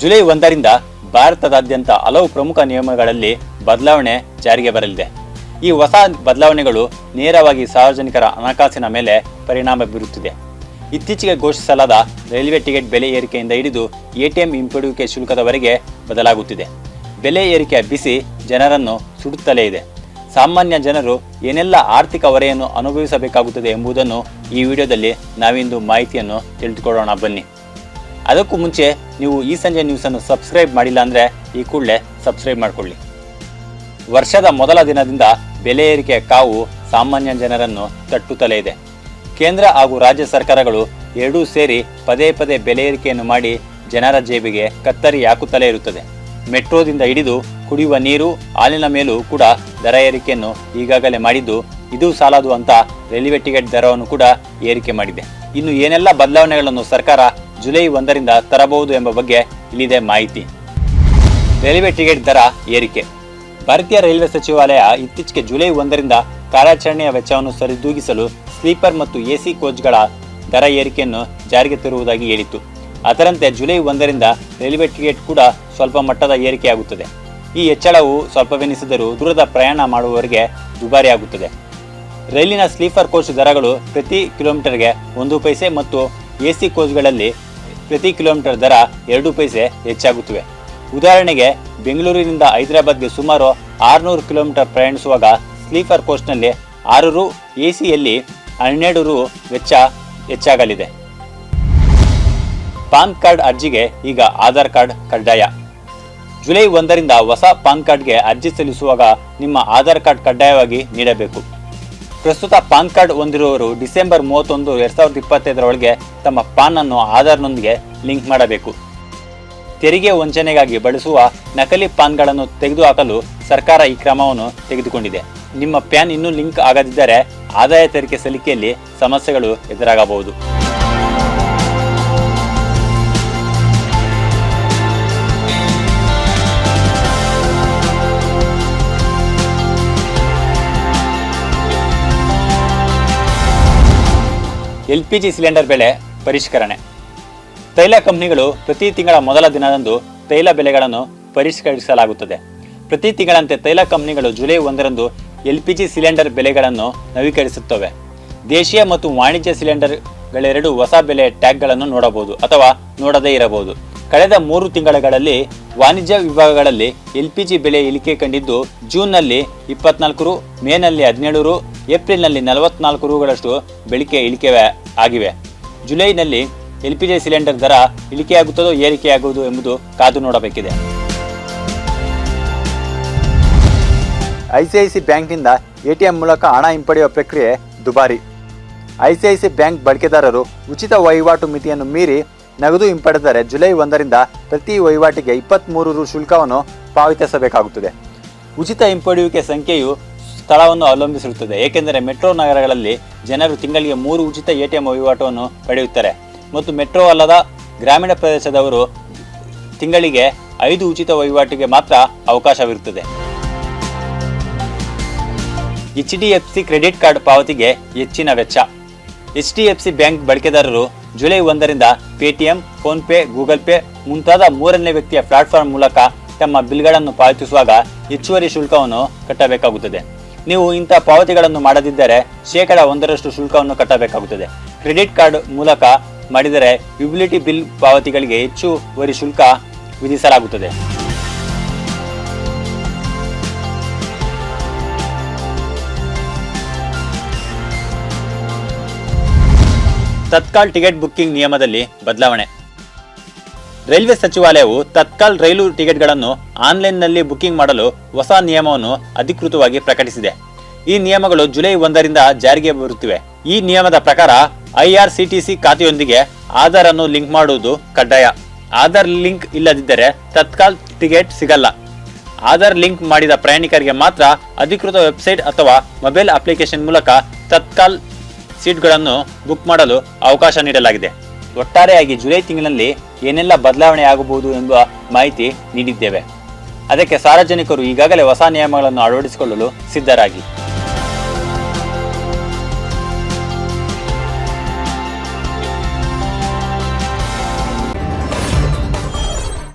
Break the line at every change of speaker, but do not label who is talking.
July ಒಂದರಿಂದ ಭಾರತದಾದ್ಯಂತ ಹಲವು ಪ್ರಮುಖ ನಿಯಮಗಳಲ್ಲಿ ಬದಲಾವಣೆ ಜಾರಿಗೆ ಬರಲಿದೆ. ಈ ಹೊಸ ಬದಲಾವಣೆಗಳು ನೇರವಾಗಿ ಸಾರ್ವಜನಿಕರ ಹಣಕಾಸಿನ ಮೇಲೆ ಪರಿಣಾಮ ಬೀರುತ್ತಿದೆ. ಇತ್ತೀಚೆಗೆ ಘೋಷಿಸಲಾದ ರೈಲ್ವೆ ಟಿಕೆಟ್ ಬೆಲೆ ಏರಿಕೆಯಿಂದ ಹಿಡಿದು ಎಟಿಎಂ ಹಿಂಪಡೆಯುವಿಕೆ ಶುಲ್ಕದವರೆಗೆ ಬದಲಾಗುತ್ತಿದೆ. ಬೆಲೆ ಏರಿಕೆಯ ಬಿಸಿ ಜನರನ್ನು ಸುಡುತ್ತಲೇ ಇದೆ. ಸಾಮಾನ್ಯ ಜನರು ಏನೆಲ್ಲ ಆರ್ಥಿಕ ಹೊರೆಯನ್ನು ಅನುಭವಿಸಬೇಕಾಗುತ್ತದೆ ಎಂಬುದನ್ನು ಈ ವಿಡಿಯೋದಲ್ಲಿ ನಾವಿಂದು ಮಾಹಿತಿಯನ್ನು ತಿಳಿದುಕೊಳ್ಳೋಣ. ಬನ್ನಿ. ಅದಕ್ಕೂ ಮುಂಚೆ ನೀವು ಈ ಸಂಜೆ ನ್ಯೂಸನ್ನು ಸಬ್ಸ್ಕ್ರೈಬ್ ಮಾಡಿಲ್ಲ ಅಂದರೆ ಈ ಕೂಡಲೇ ಸಬ್ಸ್ಕ್ರೈಬ್ ಮಾಡಿಕೊಳ್ಳಿ. ವರ್ಷದ ಮೊದಲ ದಿನದಿಂದ ಬೆಲೆ ಏರಿಕೆ ಕಾವು ಸಾಮಾನ್ಯ ಜನರನ್ನು ತಟ್ಟುತ್ತಲೇ ಇದೆ. ಕೇಂದ್ರ ಹಾಗೂ ರಾಜ್ಯ ಸರ್ಕಾರಗಳು ಎರಡೂ ಸೇರಿ ಪದೇ ಪದೇ ಬೆಲೆ ಏರಿಕೆಯನ್ನು ಮಾಡಿ ಜನರ ಜೇಬಿಗೆ ಕತ್ತರಿ ಹಾಕುತ್ತಲೇ ಇರುತ್ತದೆ. ಮೆಟ್ರೋದಿಂದ ಹಿಡಿದು ಕುಡಿಯುವ ನೀರು, ಹಾಲಿನ ಮೇಲೂ ಕೂಡ ದರ ಏರಿಕೆಯನ್ನು ಈಗಾಗಲೇ ಮಾಡಿದ್ದು ಇದು ಸಾಲದು ಅಂತ ರೈಲ್ವೆ ಟಿಕೆಟ್ ದರವನ್ನು ಕೂಡ ಏರಿಕೆ ಮಾಡಿದೆ. ಇನ್ನು ಏನೆಲ್ಲ ಬದಲಾವಣೆಗಳನ್ನು ಸರ್ಕಾರ ಜುಲೈ ಒಂದರಿಂದ ತರಬಹುದು ಎಂಬ ಬಗ್ಗೆ ಇಲ್ಲಿದೆ ಮಾಹಿತಿ. ರೈಲ್ವೆ ಟಿಕೆಟ್ ದರ ಏರಿಕೆ. ಭಾರತೀಯ ರೈಲ್ವೆ ಸಚಿವಾಲಯ ಇತ್ತೀಚೆಗೆ ಜುಲೈ ಒಂದರಿಂದ ಕಾರ್ಯಾಚರಣೆಯ ವೆಚ್ಚವನ್ನು ಸರಿದೂಗಿಸಲು ಸ್ಲೀಪರ್ ಮತ್ತು ಎಸಿ ಕೋಚ್ಗಳ ದರ ಏರಿಕೆಯನ್ನು ಜಾರಿಗೆ ತರುವುದಾಗಿ ಹೇಳಿತ್ತು. ಅದರಂತೆ ಜುಲೈ ಒಂದರಿಂದ ರೈಲ್ವೆ ಟಿಕೆಟ್ ಕೂಡ ಸ್ವಲ್ಪ ಮಟ್ಟದ ಏರಿಕೆಯಾಗುತ್ತದೆ. ಈ ಹೆಚ್ಚಳವು ಸ್ವಲ್ಪವೆನಿಸಿದರೂ ದೂರದ ಪ್ರಯಾಣ ಮಾಡುವವರಿಗೆ ದುಬಾರಿಯಾಗುತ್ತದೆ. ರೈಲಿನ ಸ್ಲೀಪರ್ ಕೋಚ್ ದರಗಳು ಪ್ರತಿ ಕಿಲೋಮೀಟರ್ಗೆ ಒಂದು ಪೈಸೆ ಮತ್ತು ಎಸಿ ಕೋಚ್ಗಳಲ್ಲಿ ಪ್ರತಿ ಕಿಲೋಮೀಟರ್ ದರ ಎರಡು ಪೈಸೆ ಹೆಚ್ಚಾಗುತ್ತವೆ. ಉದಾಹರಣೆಗೆ, ಬೆಂಗಳೂರಿನಿಂದ ಹೈದರಾಬಾದ್ಗೆ ಸುಮಾರು ಆರುನೂರು ಕಿಲೋಮೀಟರ್ ಪ್ರಯಾಣಿಸುವಾಗ ಸ್ಲೀಪರ್ ಕೋಚ್ನಲ್ಲಿ ಆರು ರು ಸಿಯಲ್ಲಿ ಹನ್ನೆರಡು ರು ವೆಚ್ಚ ಹೆಚ್ಚಾಗಲಿದೆ. ಪಾನ್ ಕಾರ್ಡ್ ಅರ್ಜಿಗೆ ಈಗ ಆಧಾರ್ ಕಾರ್ಡ್ ಕಡ್ಡಾಯ. ಜುಲೈ ಒಂದರಿಂದ ಹೊಸ ಪಾನ್ ಕಾರ್ಡ್ಗೆ ಅರ್ಜಿ ಸಲ್ಲಿಸುವಾಗ ನಿಮ್ಮ ಆಧಾರ್ ಕಾರ್ಡ್ ಕಡ್ಡಾಯವಾಗಿ ನೀಡಬೇಕು. ಪ್ರಸ್ತುತ ಪಾನ್ ಕಾರ್ಡ್ ಹೊಂದಿರುವವರು ಡಿಸೆಂಬರ್ ಮೂವತ್ತೊಂದು ಎರಡ್ ಸಾವಿರದ ಇಪ್ಪತ್ತೈದರೊಳಗೆ ತಮ್ಮ ಪಾನ್ ಅನ್ನು ಆಧಾರ್ನೊಂದಿಗೆ ಲಿಂಕ್ ಮಾಡಬೇಕು. ತೆರಿಗೆ ವಂಚನೆಗಾಗಿ ಬಳಸುವ ನಕಲಿ ಪಾನ್ಗಳನ್ನು ತೆಗೆದುಹಾಕಲು ಸರ್ಕಾರ ಈ ಕ್ರಮವನ್ನು ತೆಗೆದುಕೊಂಡಿದೆ. ನಿಮ್ಮ ಪ್ಯಾನ್ ಇನ್ನೂ ಲಿಂಕ್ ಆಗದಿದ್ದರೆ ಆದಾಯ ತೆರಿಗೆ ಸಲ್ಲಿಕೆಯಲ್ಲಿ ಸಮಸ್ಯೆಗಳು ಎದುರಾಗಬಹುದು. ಎಲ್ ಪಿ ಜಿ ಸಿಲಿಂಡರ್ ಬೆಲೆ ಪರಿಷ್ಕರಣೆ. ತೈಲ ಕಂಪನಿಗಳು ಪ್ರತಿ ತಿಂಗಳ ಮೊದಲ ದಿನದಂದು ತೈಲ ಬೆಲೆಗಳನ್ನು ಪರಿಷ್ಕರಿಸಲಾಗುತ್ತದೆ. ಪ್ರತಿ ತಿಂಗಳಂತೆ ತೈಲ ಕಂಪನಿಗಳು ಜುಲೈ ಒಂದರಂದು ಎಲ್ ಪಿ ಜಿ ಸಿಲಿಂಡರ್ ಬೆಲೆಗಳನ್ನು ನವೀಕರಿಸುತ್ತವೆ. ದೇಶೀಯ ಮತ್ತು ವಾಣಿಜ್ಯ ಸಿಲಿಂಡರ್ಗಳೆರಡು ಹೊಸ ಬೆಲೆ ಟ್ಯಾಗ್ಗಳನ್ನು ನೋಡಬಹುದು ಅಥವಾ ನೋಡದೇ ಇರಬಹುದು. ಕಳೆದ ಮೂರು ತಿಂಗಳುಗಳಲ್ಲಿ ವಾಣಿಜ್ಯ ವಿಭಾಗಗಳಲ್ಲಿ ಎಲ್ ಪಿ ಜಿ ಬೆಲೆ ಇಳಿಕೆ ಕಂಡಿದ್ದು ಜೂನ್ನಲ್ಲಿ ಇಪ್ಪತ್ನಾಲ್ಕು ರು, ಮೇನಲ್ಲಿ ಹದಿನೇಳು ರು ಏಪ್ರಿಲ್ನಲ್ಲಿ ನಲವತ್ನಾಲ್ಕು ರೂಗಳಷ್ಟು ಬೆಳಿಕೆ ಇಳಿಕೆ ಆಗಿವೆ. ಜುಲೈನಲ್ಲಿ ಎಲ್ ಪಿ ಜಿ ಸಿಲಿಂಡರ್ ದರ ಇಳಿಕೆಯಾಗುತ್ತದೋ ಏರಿಕೆಯಾಗುವುದು ಎಂಬುದು ಕಾದು ನೋಡಬೇಕಿದೆ. ಐಸಿಐಸಿ ಬ್ಯಾಂಕ್ನಿಂದ ಎಟಿಎಂ ಮೂಲಕ ಹಣ ಹಿಂಪಡೆಯುವ ಪ್ರಕ್ರಿಯೆ ದುಬಾರಿ. ಐಸಿಐಸಿ ಬ್ಯಾಂಕ್ ಬಳಕೆದಾರರು ಉಚಿತ ವಹಿವಾಟು ಮಿತಿಯನ್ನು ಮೀರಿ ನಗದು ಹಿಂಪಡೆದರೆ ಜುಲೈ ಒಂದರಿಂದ ಪ್ರತಿ ವಹಿವಾಟಿಗೆ ಇಪ್ಪತ್ತ್ಮೂರು ರು ಶುಲ್ಕವನ್ನು ಪಾವತಿಸಬೇಕಾಗುತ್ತದೆ. ಉಚಿತ ಹಿಂಪಡೆಯುವಿಕೆ ಸಂಖ್ಯೆಯು ಸ್ಥಳವನ್ನು ಅವಲಂಬಿಸಿರುತ್ತದೆ. ಏಕೆಂದರೆ ಮೆಟ್ರೋ ನಗರಗಳಲ್ಲಿ ಜನರು ತಿಂಗಳಿಗೆ ಮೂರು ಉಚಿತ ಎಟಿಎಂ ವಹಿವಾಟನ್ನು ಪಡೆಯುತ್ತಾರೆ. ಮತ್ತು ಮೆಟ್ರೋ ಅಲ್ಲದ ಗ್ರಾಮೀಣ ಪ್ರದೇಶದವರು ತಿಂಗಳಿಗೆ ಐದು ಉಚಿತ ವಹಿವಾಟಿಗೆ ಮಾತ್ರ ಅವಕಾಶವಿರುತ್ತದೆ. H D F C credit card ಪಾವತಿಗೆ ಹೆಚ್ಚಿನ ವೆಚ್ಚ. H D F C bank ಬಳಕೆದಾರರು ಜುಲೈ ಒಂದರಿಂದ ಪೇಟಿಎಂ, ಫೋನ್ಪೇ, ಗೂಗಲ್ ಪೇ ಮುಂತಾದ ಮೂರನೇ ವ್ಯಕ್ತಿಯ ಪ್ಲಾಟ್ಫಾರ್ಮ್ ಮೂಲಕ ತಮ್ಮ ಬಿಲ್ಗಳನ್ನು ಪಾವತಿಸುವಾಗ ಹೆಚ್ಚುವರಿ ಶುಲ್ಕವನ್ನು ಕಟ್ಟಬೇಕಾಗುತ್ತದೆ. ನೀವು ಇಂಥ ಪಾವತಿಗಳನ್ನು ಮಾಡದಿದ್ದರೆ ಶೇಕಡ ಒಂದರಷ್ಟು ಶುಲ್ಕವನ್ನು ಕಟ್ಟಬೇಕಾಗುತ್ತದೆ. ಕ್ರೆಡಿಟ್ ಕಾರ್ಡ್ ಮೂಲಕ ಮಾಡಿದರೆ ಯುಬಿಲಿಟಿ ಬಿಲ್ ಪಾವತಿಗಳಿಗೆ ಹೆಚ್ಚುವರಿ ಶುಲ್ಕ ವಿಧಿಸಲಾಗುತ್ತದೆ. ತತ್ಕಾಲ್ ಟಿಕೆಟ್ ಬುಕ್ಕಿಂಗ್ ನಿಯಮದಲ್ಲಿ ಬದಲಾವಣೆ. ರೈಲ್ವೆ ಸಚಿವಾಲಯವು ತತ್ಕಾಲ್ ರೈಲು ಟಿಕೆಟ್ಗಳನ್ನು ಆನ್ಲೈನ್ನಲ್ಲಿ ಬುಕ್ಕಿಂಗ್ ಮಾಡಲು ಹೊಸ ನಿಯಮವನ್ನು ಅಧಿಕೃತವಾಗಿ ಪ್ರಕಟಿಸಿದೆ. ಈ ನಿಯಮಗಳು ಜುಲೈ ಒಂದರಿಂದ ಜಾರಿಗೆ ಬರುತ್ತಿವೆ. ಈ ನಿಯಮದ ಪ್ರಕಾರ ಐಆರ್ಸಿಟಿಸಿ ಖಾತೆಯೊಂದಿಗೆ ಆಧಾರ್ ಅನ್ನು ಲಿಂಕ್ ಮಾಡುವುದು ಕಡ್ಡಾಯ. ಆಧಾರ್ ಲಿಂಕ್ ಇಲ್ಲದಿದ್ದರೆ ತತ್ಕಾಲ್ ಟಿಕೆಟ್ ಸಿಗಲ್ಲ. ಆಧಾರ್ ಲಿಂಕ್ ಮಾಡಿದ ಪ್ರಯಾಣಿಕರಿಗೆ ಮಾತ್ರ ಅಧಿಕೃತ ವೆಬ್ಸೈಟ್ ಅಥವಾ ಮೊಬೈಲ್ ಅಪ್ಲಿಕೇಶನ್ ಮೂಲಕ ತತ್ಕಾಲ್ ಸೀಟ್ಗಳನ್ನು ಬುಕ್ ಮಾಡಲು ಅವಕಾಶ ನೀಡಲಾಗಿದೆ. ಒಟ್ಟಾರೆಯಾಗಿ ಜುಲೈ ತಿಂಗಳಿನಲ್ಲಿ ಏನೆಲ್ಲ ಬದಲಾವಣೆ ಆಗಬಹುದು ಎಂಬ ಮಾಹಿತಿ ನೀಡಿದ್ದೇವೆ. ಅದಕ್ಕೆ ಸಾರ್ವಜನಿಕರು ಈಗಾಗಲೇ ಹೊಸ ನಿಯಮಗಳನ್ನು ಅಳವಡಿಸಿಕೊಳ್ಳಲು ಸಿದ್ಧರಾಗಿ.